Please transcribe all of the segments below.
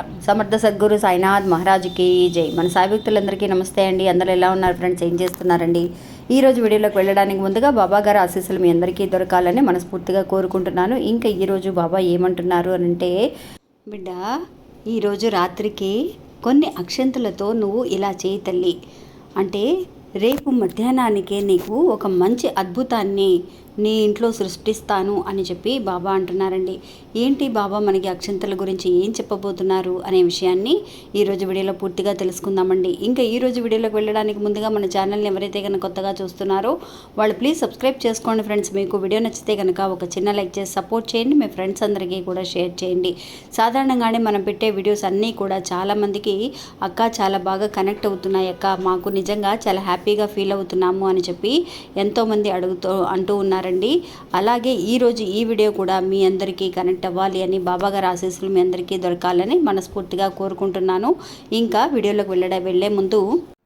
సాయిరామ్ సమర్థ సద్గురు సాయినాథ్ మహారాజుకి జై. మన సాయభక్తులందరికీ నమస్తే అండి. అందరూ ఎలా ఉన్నారు ఫ్రెండ్స్? ఏం చేస్తున్నారండి? ఈ రోజు వీడియోలోకి వెళ్ళడానికి ముందుగా బాబా గారి ఆశీస్సులు మీ అందరికీ దొరకాలని మనస్ఫూర్తిగా కోరుకుంటున్నాను. ఇంకా ఈరోజు బాబా ఏమంటున్నారు అని అంటే బిడ్డ ఈరోజు రాత్రికి కొన్ని అక్షంతలతో నువ్వు ఇలా చేయి తల్లి. అంటే రేపు మధ్యాహ్నానికే నీకు ఒక మంచి అద్భుతాన్ని నీ ఇంట్లో సృష్టిస్తాను అని చెప్పి బాబా అంటున్నారండి. ఏంటి బాబా మనకి అక్షంతల గురించి ఏం చెప్పబోతున్నారు అనే విషయాన్ని ఈరోజు వీడియోలో పూర్తిగా తెలుసుకుందామండి. ఇంకా ఈరోజు వీడియోలోకి వెళ్ళడానికి ముందుగా మన ఛానల్ని ఎవరైతే కనుక కొత్తగా చూస్తున్నారో వాళ్ళు ప్లీజ్ సబ్స్క్రైబ్ చేసుకోండి ఫ్రెండ్స్. మీకు వీడియో నచ్చితే కనుక ఒక చిన్న లైక్ చేసి సపోర్ట్ చేయండి. మీ ఫ్రెండ్స్ అందరికీ కూడా షేర్ చేయండి. సాధారణంగానే మనం పెట్టే వీడియోస్ అన్నీ కూడా చాలామందికి అక్క చాలా బాగా కనెక్ట్ అవుతున్నాయి అక్క. మాకు నిజంగా చాలా హ్యాపీగా ఫీల్ అవుతున్నాము అని చెప్పి ఎంతోమంది అడుగుతూ అంటూ ఉన్నారండి అలాగే ఈరోజు ఈ వీడియో కూడా మీ అందరికీ కనెక్ట్ అవ్వాలి అని బాబాగారు ఆశీస్సులు మీ అందరికీ దొరకాలని మనస్ఫూర్తిగా కోరుకుంటున్నాను. ఇంకా వీడియోలోకి వెళ్ళడం వెళ్ళే ముందు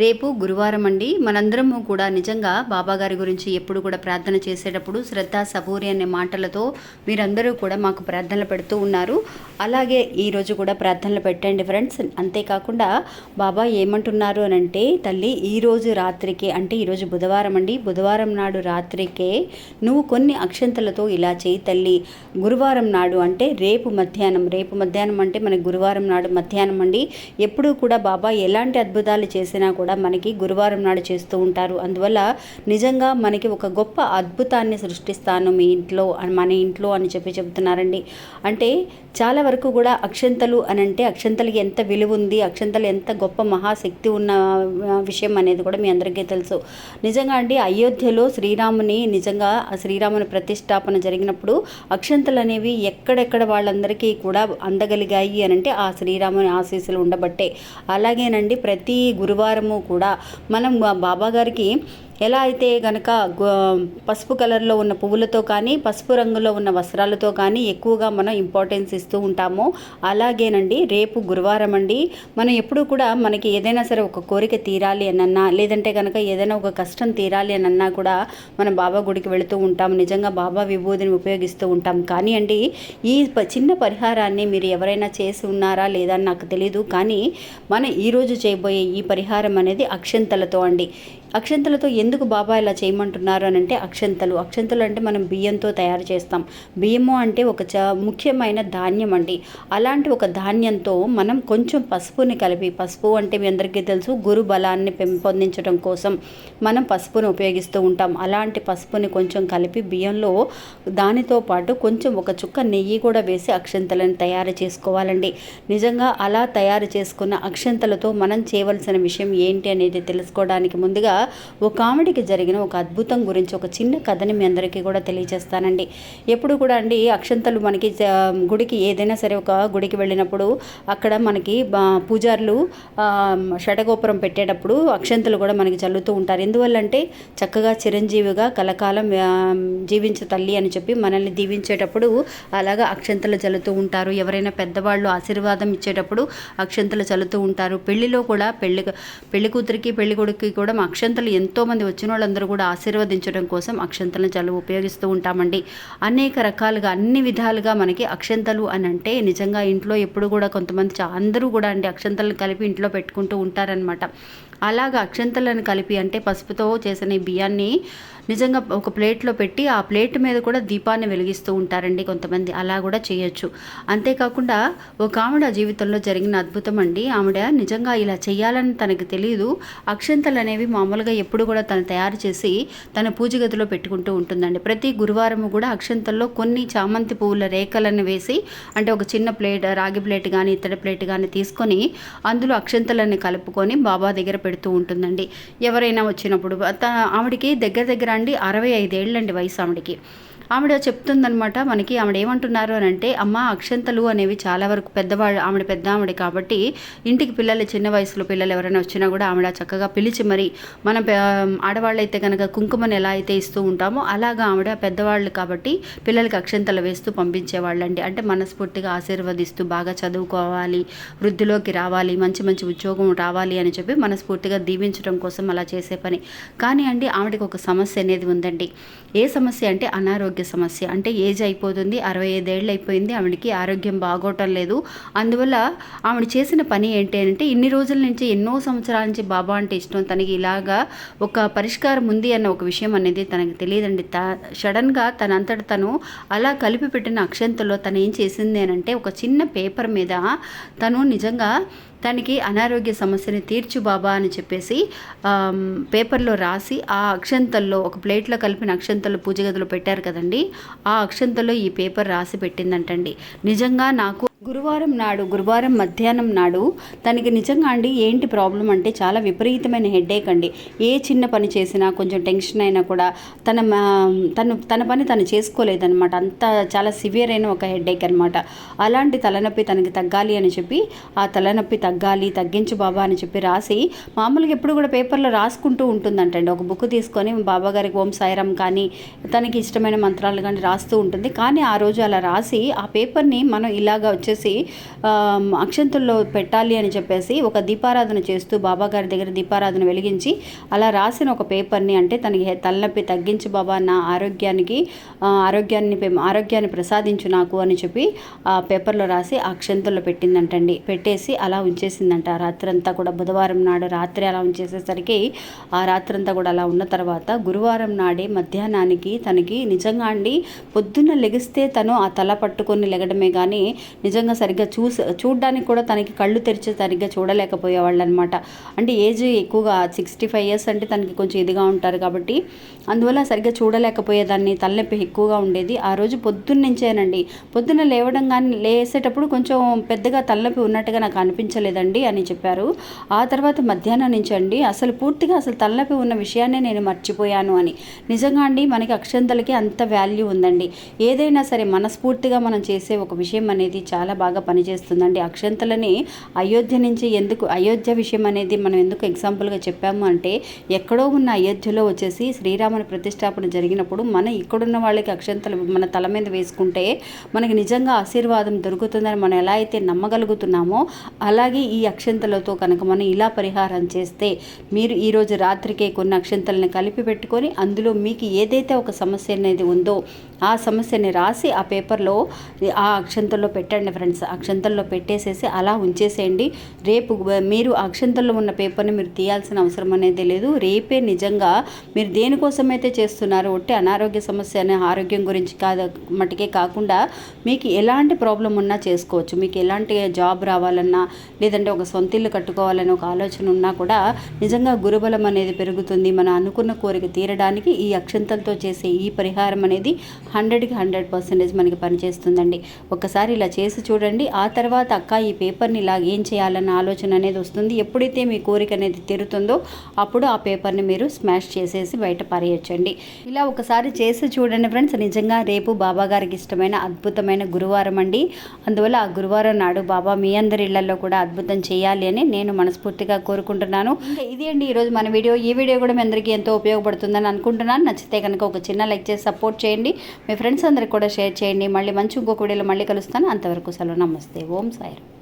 రేపు గురువారం అండి. మనందరము కూడా నిజంగా బాబా గారి గురించి ఎప్పుడు కూడా ప్రార్థన చేసేటప్పుడు శ్రద్ధ సబూరి అనే మాటలతో మీరందరూ కూడా మాకు ప్రార్థనలు పెడుతూ ఉన్నారు. అలాగే ఈరోజు కూడా ప్రార్థనలు పెట్టండి ఫ్రెండ్స్. అంతేకాకుండా బాబా ఏమంటున్నారు అని అంటే తల్లి ఈరోజు రాత్రికి అంటే ఈరోజు బుధవారం అండి. బుధవారం నాడు రాత్రికే నువ్వు కొన్ని అక్షంతలతో ఇలా చేయి తల్లి. గురువారం నాడు అంటే రేపు మధ్యాహ్నం. రేపు మధ్యాహ్నం అంటే మనకి గురువారం నాడు మధ్యాహ్నం అండి. ఎప్పుడూ కూడా బాబా ఎలాంటి అద్భుతాలు చేసినా కూడా మనకి గురువారం నాడు చేస్తూ ఉంటారు. అందువల్ల నిజంగా మనకి ఒక గొప్ప అద్భుతాన్ని సృష్టిస్తాను మీ ఇంట్లో మన ఇంట్లో అని చెప్పి చెబుతున్నారండి. అంటే చాలా వరకు కూడా అక్షంతలు అని అంటే అక్షంతలకి ఎంత విలువ ఉంది అక్షంతలు ఎంత గొప్ప మహాశక్తి ఉన్న విషయం అనేది కూడా మీ అందరికీ తెలుసు. నిజంగా అండి అయోధ్యలో శ్రీరాముని నిజంగా ఆ శ్రీరాముని ప్రతిష్టాపన జరిగినప్పుడు అక్షంతలు అనేవి ఎక్కడెక్కడ వాళ్ళందరికీ కూడా అందగలిగాయి అని అంటే ఆ శ్రీరాముని ఆశీస్సులు ఉండబట్టే. అలాగేనండి ప్రతి గురువారము కూడా మనం బాబా గారికి ఎలా అయితే కనుక పసుపు కలర్లో ఉన్న పువ్వులతో కానీ పసుపు రంగులో ఉన్న వస్త్రాలతో కానీ ఎక్కువగా మనం ఇంపార్టెన్స్ ఇస్తూ ఉంటామో. అలాగేనండి రేపు గురువారం అండి మనం ఎప్పుడు కూడా మనకి ఏదైనా సరే ఒక కోరిక తీరాలి అనన్నా లేదంటే కనుక ఏదైనా ఒక కష్టం తీరాలి అనన్నా కూడా మనం బాబా గుడికి వెళుతూ ఉంటాం నిజంగా బాబా విభూతిని ఉపయోగిస్తూ ఉంటాం కానీ అండి ఈ చిన్న పరిహారాన్ని మీరు ఎవరైనా చేసి ఉన్నారా లేదా అని నాకు తెలీదు. కానీ మనం ఈరోజు చేయబోయే ఈ పరిహారం అనేది అక్షంతలతో అండి. అక్షంతలతో ఎందుకు బాబా ఇలా చేయమంటున్నారు అని అంటే అక్షంతలు. అక్షంతలు అంటే మనం బియ్యంతో తయారు చేస్తాం. బియ్యము అంటే ఒక చ ముఖ్యమైన ధాన్యం అండి. అలాంటి ఒక ధాన్యంతో మనం కొంచెం పసుపుని కలిపి పసుపు అంటే మీ అందరికీ తెలుసు గురు బలాన్ని పెంపొందించడం కోసం మనం పసుపును ఉపయోగిస్తూ ఉంటాం. అలాంటి పసుపుని కొంచెం కలిపి బియ్యంలో దానితో పాటు కొంచెం ఒక చుక్క నెయ్యి కూడా వేసి అక్షంతలను తయారు చేసుకోవాలండి. నిజంగా అలా తయారు చేసుకున్న అక్షంతలతో మనం చేయవలసిన విషయం ఏంటి అనేది తెలుసుకోవడానికి ముందుగా ఒక ఆవిడికి జరిగిన ఒక అద్భుతం గురించి ఒక చిన్న కథని మీ అందరికీ కూడా తెలియజేస్తానండి. ఎప్పుడు కూడా అండి అక్షంతలు మనకి గుడికి ఏదైనా సరే ఒక గుడికి వెళ్ళినప్పుడు అక్కడ మనకి పూజారులు షటగోపురం పెట్టేటప్పుడు అక్షంతలు కూడా మనకి చల్లుతూ ఉంటారు. ఎందువల్లంటే చక్కగా చిరంజీవిగా కలకాలం జీవించు తల్లి అని చెప్పి మనల్ని దీవించేటప్పుడు అలాగా అక్షంతలు చల్లుతూ ఉంటారు. ఎవరైనా పెద్దవాళ్ళు ఆశీర్వాదం ఇచ్చేటప్పుడు అక్షంతలు చల్లుతూ ఉంటారు. పెళ్ళిలో కూడా పెళ్ళి పెళ్ళి కూతురికి పెళ్ళి కొడుకు కూడా అక్షంతలు ఎంతోమంది వచ్చిన వాళ్ళందరూ కూడా ఆశీర్వదించడం కోసం అక్షంతలను చాలా ఉపయోగిస్తూ ఉంటామండి. అనేక రకాలుగా అన్ని విధాలుగా మనకి అక్షంతలు అని అంటే నిజంగా ఇంట్లో ఎప్పుడు కూడా కొంతమంది అందరూ కూడా అండి అక్షంతలను కలిపి ఇంట్లో పెట్టుకుంటూ ఉంటారనమాట అలాగ అక్షంతలను కలిపి అంటే పసుపుతో చేసిన బియ్యాన్ని నిజంగా ఒక ప్లేట్లో పెట్టి ఆ ప్లేట్ మీద కూడా దీపాన్ని వెలిగిస్తూ ఉంటారండి కొంతమంది. అలా కూడా చేయొచ్చు. అంతేకాకుండా ఒక ఆవిడ జీవితంలో జరిగిన అద్భుతం అండి. ఆవిడ నిజంగా ఇలా చేయాలని తనకు తెలియదు అక్షంతలు అనేవి మామూలుగా ఎప్పుడు కూడా తను తయారు చేసి తన పూజ గదిలో పెట్టుకుంటూ ఉంటుందండి. ప్రతి గురువారం కూడా అక్షంతల్లో కొన్ని చామంతి పువ్వుల రేఖలను వేసి అంటే ఒక చిన్న ప్లేట్ రాగి ప్లేట్ కానీ ఇత్తడి ప్లేట్ కానీ తీసుకొని అందులో అక్షంతలను కలుపుకొని బాబా దగ్గర పెడుతూ ఉంటుందండి. ఎవరైనా వచ్చినప్పుడు త- ఆవిడకి దగ్గర దగ్గర అండి అరవై ఐదేళ్ళండి వయసు ఆవిడకి. ఆవిడ చెప్తుందనమాట మనకి ఆవిడ ఏమంటున్నారు అని అంటే అమ్మ అక్షంతలు అనేవి చాలా వరకు పెద్దవాళ్ళు ఆవిడ పెద్ద ఆవిడ కాబట్టి ఇంటికి పిల్లలు చిన్న వయసులో పిల్లలు ఎవరైనా వచ్చినా కూడా ఆవిడ చక్కగా పిలిచి మరి మనం ఆడవాళ్ళైతే కనుక కుంకుమని ఎలా అయితే ఇస్తూ ఉంటామో అలాగా ఆవిడ పెద్దవాళ్ళు కాబట్టి పిల్లలకి అక్షంతలు వేస్తూ పంపించేవాళ్ళండి. అంటే మనస్ఫూర్తిగా ఆశీర్వదిస్తూ బాగా చదువుకోవాలి వృద్ధిలోకి రావాలి మంచి మంచి ఉద్యోగం రావాలి అని చెప్పి మనస్ఫూర్తిగా దీవించడం కోసం అలా చేసే పని. కానీ అండి ఆవిడకి ఒక సమస్య అనేది ఉందండి. ఏ సమస్య అంటే అనారోగ్య సమస్య. అంటే ఏజ్ అయిపోతుంది అరవై ఐదేళ్ళు అయిపోయింది ఆవిడకి ఆరోగ్యం బాగోటం లేదు. అందువల్ల ఆవిడ చేసిన పని ఏంటి అంటే ఇన్ని రోజుల నుంచి ఎన్నో సంవత్సరాల నుంచి బాబా అంటే ఇష్టం. తనకి ఇలాగా ఒక పరిష్కారం ఉంది అన్న ఒక విషయం అనేది తనకు తెలియదండి. త సడన్గా తనంతట తను అలా కలిపి పెట్టిన అక్షంతలో తను ఏం చేసింది అని అంటే ఒక చిన్న పేపర్ మీద తను నిజంగా తనకి అనారోగ్య సమస్యని తీర్చు బాబా అని చెప్పేసి పేపర్లో రాసి ఆ అక్షంతల్లో ఒక ప్లేట్లో కలిపిన అక్షంతల్లో పూజ గదిలో పెట్టారు కదండి. ఆ అక్షంతల్లో ఈ పేపర్ రాసి పెట్టిందంటండి. నిజంగా నాకు గురువారం నాడు గురువారం మధ్యాహ్నం నాడు తనకి నిజంగా అండి ఏంటి ప్రాబ్లం అంటే చాలా విపరీతమైన హెడేక్ అండి. ఏ చిన్న పని చేసినా కొంచెం టెన్షన్ అయినా కూడా తన మా- తను తన పని తను చేసుకోలేదన్నమాట. అంత చాలా సివియర్ అయిన ఒక హెడేక్ అనమాట అలాంటి తలనొప్పి తనకి తగ్గాలి అని చెప్పి ఆ తలనొప్పి తగ్గాలి తగ్గించు బాబా అని చెప్పి రాసి మామూలుగా ఎప్పుడు కూడా పేపర్లో రాసుకుంటూ ఉంటుందంటండి. ఒక బుక్ తీసుకొని బాబా గారికి ఓం సాయిరామ్ కానీ తనకి ఇష్టమైన మంత్రాలు కానీ రాస్తూ ఉంటుంది. కానీ ఆ రోజు అలా రాసి ఆ పేపర్ని మనం ఇలాగా వచ్చేసి వచ్చేసి అక్షంతుల్లో పెట్టాలి అని చెప్పేసి ఒక దీపారాధన చేస్తూ బాబా గారి దగ్గర దీపారాధన వెలిగించి అలా రాసిన ఒక పేపర్ని అంటే తనకి తలనొప్పి తగ్గించు బాబా నా ఆరోగ్యానికి ఆరోగ్యాన్ని పె- ఆరోగ్యాన్ని ప్రసాదించు నాకు అని చెప్పి ఆ పేపర్లో రాసి అక్షంతుల్లో పెట్టిందంటండి. పెట్టేసి అలా ఉంచేసిందంట. రాత్రంతా కూడా బుధవారం నాడు రాత్రి అలా ఉంచేసేసరికి ఆ రాత్రంతా కూడా అలా ఉన్న తర్వాత గురువారం నాడే మధ్యాహ్నానికి తనకి నిజంగా అండి పొద్దున్న లెగిస్తే తను ఆ తల పట్టుకొని లెగడమే కానీ నిజంగా నిజంగా సరిగ్గా చూసి చూడడానికి కూడా తనకి కళ్ళు తెరిచి సరిగ్గా చూడలేకపోయేవాళ్ళు అనమాట అంటే ఏజ్ ఎక్కువగా సిక్స్టీ ఫైవ్ ఇయర్స్ అంటే తనకి కొంచెం ఇదిగా ఉంటారు కాబట్టి అందువల్ల సరిగ్గా చూడలేకపోయేదాన్ని తలనొప్పి ఎక్కువగా ఉండేది. ఆ రోజు పొద్దున్న నుంచేనండి. పొద్దున్న లేవడం కానీ లేసేటప్పుడు కొంచెం పెద్దగా తలనొప్పి ఉన్నట్టుగా నాకు అనిపించలేదండి అని చెప్పారు. ఆ తర్వాత మధ్యాహ్నం నుంచి అండి అసలు పూర్తిగా అసలు తలనొప్పి ఉన్న విషయాన్నే నేను మర్చిపోయాను అని. నిజంగా అండి మనకి అక్షంతలకి అంత వాల్యూ ఉందండి. ఏదైనా సరే మనస్ఫూర్తిగా మనం చేసే ఒక విషయం అనేది చాలా చాలా బాగా పనిచేస్తుందండి. అక్షంతలని అయోధ్య నుంచి ఎందుకు అయోధ్య విషయం అనేది మనం ఎందుకు ఎగ్జాంపుల్గా చెప్పాము అంటే ఎక్కడో ఉన్న అయోధ్యలో వచ్చేసి శ్రీరాముని ప్రతిష్టాపన జరిగినప్పుడు మన ఇక్కడున్న వాళ్ళకి అక్షంతలు మన తల మీద వేసుకుంటే మనకి నిజంగా ఆశీర్వాదం దొరుకుతుందని మనం ఎలా అయితే నమ్మగలుగుతున్నామో అలాగే ఈ అక్షంతలతో కనుక మనం ఇలా పరిహారం చేస్తే మీరు ఈరోజు రాత్రికే కొన్ని అక్షంతలను కలిపి పెట్టుకొని అందులో మీకు ఏదైతే ఒక సమస్య అనేది ఉందో ఆ సమస్యని రాసి ఆ పేపర్లో ఆ అక్షంతల్లో పెట్టండి. ఫ్రెండ్స్ అక్షంతల్లో పెట్టేసేసి అలా ఉంచేసేయండి. రేపు మీరు అక్షంతల్లో ఉన్న పేపర్ని మీరు తీయాల్సిన అవసరం అనేది లేదు. రేపే నిజంగా మీరు దేనికోసమైతే చేస్తున్నారు ఒట్టి అనారోగ్య సమస్య అనే ఆరోగ్యం గురించి కాదు మటుకే కాకుండా మీకు ఎలాంటి ప్రాబ్లం ఉన్నా చేసుకోవచ్చు. మీకు ఎలాంటి జాబ్ రావాలన్నా లేదంటే ఒక సొంత ఇల్లు కట్టుకోవాలని ఒక ఆలోచన ఉన్నా కూడా నిజంగా గురుబలం అనేది పెరుగుతుంది. మనం అనుకున్న కోరిక తీరడానికి ఈ అక్షంతలతో చేసే ఈ పరిహారం అనేది హండ్రెడ్కి హండ్రెడ్ పర్సెంటేజ్ మనకి పనిచేస్తుందండి. ఒకసారి ఇలా చేసి చూడండి. ఆ తర్వాత అక్క ఈ పేపర్ని ఇలా ఏం చేయాలన్న ఆలోచన అనేది వస్తుంది. ఎప్పుడైతే మీ కోరిక అనేది తీరుతుందో అప్పుడు ఆ పేపర్ని మీరు స్మాష్ చేసేసి బయట పారేయచ్చండి. ఇలా ఒకసారి చేసి చూడండి ఫ్రెండ్స్. నిజంగా రేపు బాబా గారికి ఇష్టమైన అద్భుతమైన గురువారం అండి. అందువల్ల ఆ గురువారం నాడు బాబా మీ అందరి ఇళ్ళలో కూడా అద్భుతం చేయాలి అని నేను మనస్ఫూర్తిగా కోరుకుంటున్నాను. ఇది అండి ఈరోజు మన వీడియో. ఈ వీడియో కూడా మీ అందరికీ ఎంతో ఉపయోగపడుతుందని అనుకుంటున్నాను. నచ్చితే కనుక ఒక చిన్న లైక్ చేసి సపోర్ట్ చేయండి. మీ ఫ్రెండ్స్ అందరికి కూడా షేర్ చేయండి. మళ్ళీ మంచి ఇంకొక వీడియోలో మళ్ళీ కలుస్తాను. అంతవరకు సెలవు నమస్తే ఓం సాయిరామ్